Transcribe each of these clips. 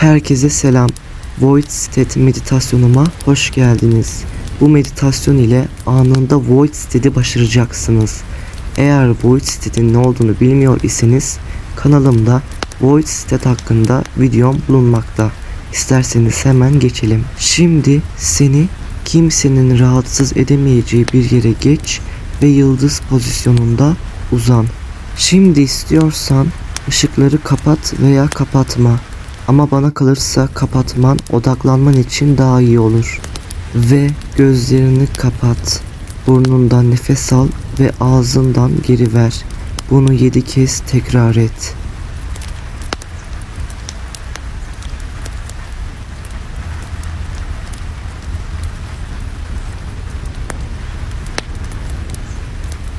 Herkese selam. Void State meditasyonuma hoş geldiniz. Bu meditasyon ile anında Void State'i başaracaksınız. Eğer Void State'in ne olduğunu bilmiyor iseniz kanalımda Void State hakkında videom bulunmakta. İsterseniz hemen geçelim. Şimdi seni kimsenin rahatsız edemeyeceği bir yere geç ve yıldız pozisyonunda uzan. Şimdi istiyorsan ışıkları kapat veya kapatma. Ama bana kalırsa kapatman odaklanman için daha iyi olur. Ve gözlerini kapat. Burnundan nefes al ve ağzından geri ver. Bunu yedi kez tekrar et.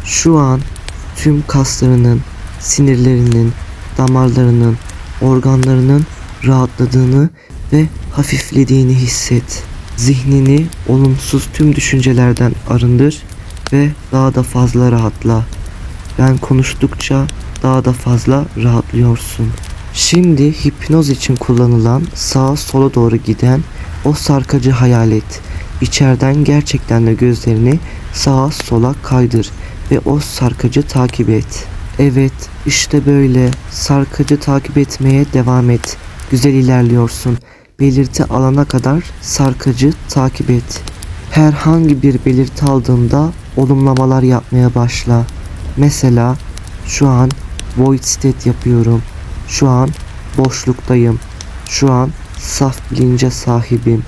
Şu an tüm kaslarının, sinirlerinin, damarlarının, organlarının rahatladığını ve hafiflediğini hisset. Zihnini olumsuz tüm düşüncelerden arındır ve daha da fazla rahatla. Ben konuştukça daha da fazla rahatlıyorsun. Şimdi hipnoz için kullanılan sağa sola doğru giden o sarkacı hayal et. İçeriden gerçekten de gözlerini sağa sola kaydır ve o sarkacı takip et. Evet, işte böyle. Sarkacı takip etmeye devam et. Güzel ilerliyorsun. Belirti alana kadar sarkacı takip et. Herhangi bir belirti aldığında olumlamalar yapmaya başla. Mesela şu an void state yapıyorum. Şu an boşluktayım. Şu an saf bilince sahibim.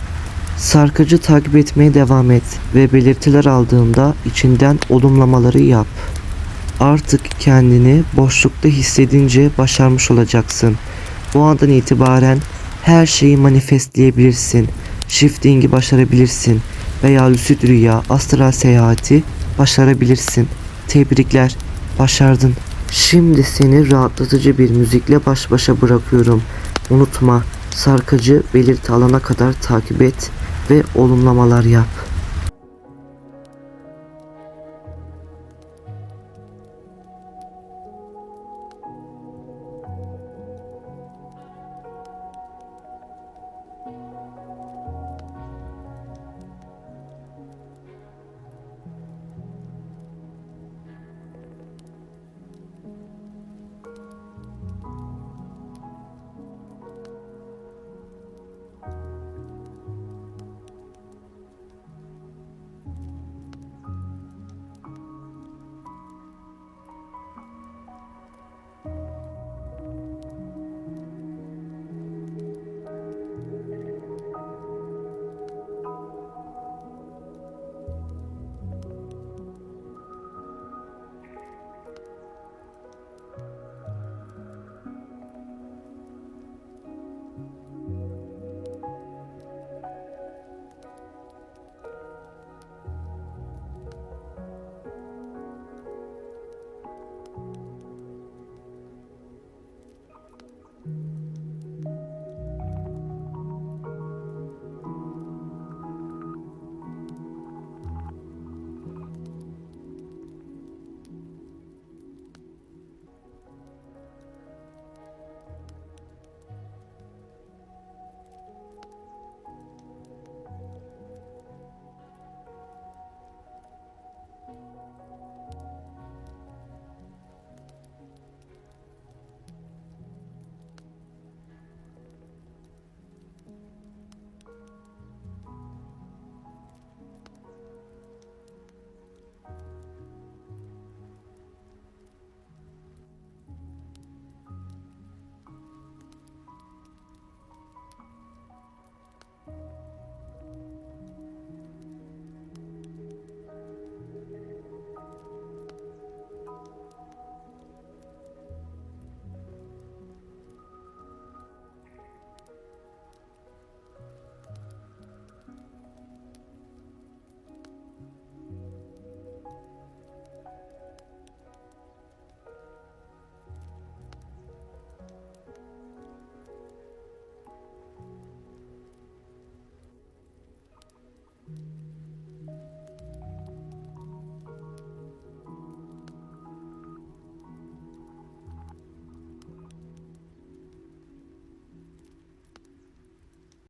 Sarkacı takip etmeye devam et ve belirtiler aldığında içinden olumlamaları yap. Artık kendini boşlukta hissedince başarmış olacaksın. Bu andan itibaren her şeyi manifestleyebilirsin. Shifting'i başarabilirsin veya lucid rüya, astral seyahati başarabilirsin. Tebrikler, başardın. Şimdi seni rahatlatıcı bir müzikle baş başa bırakıyorum. Unutma, sarkacı belirti alana kadar takip et ve olumlamalar yap.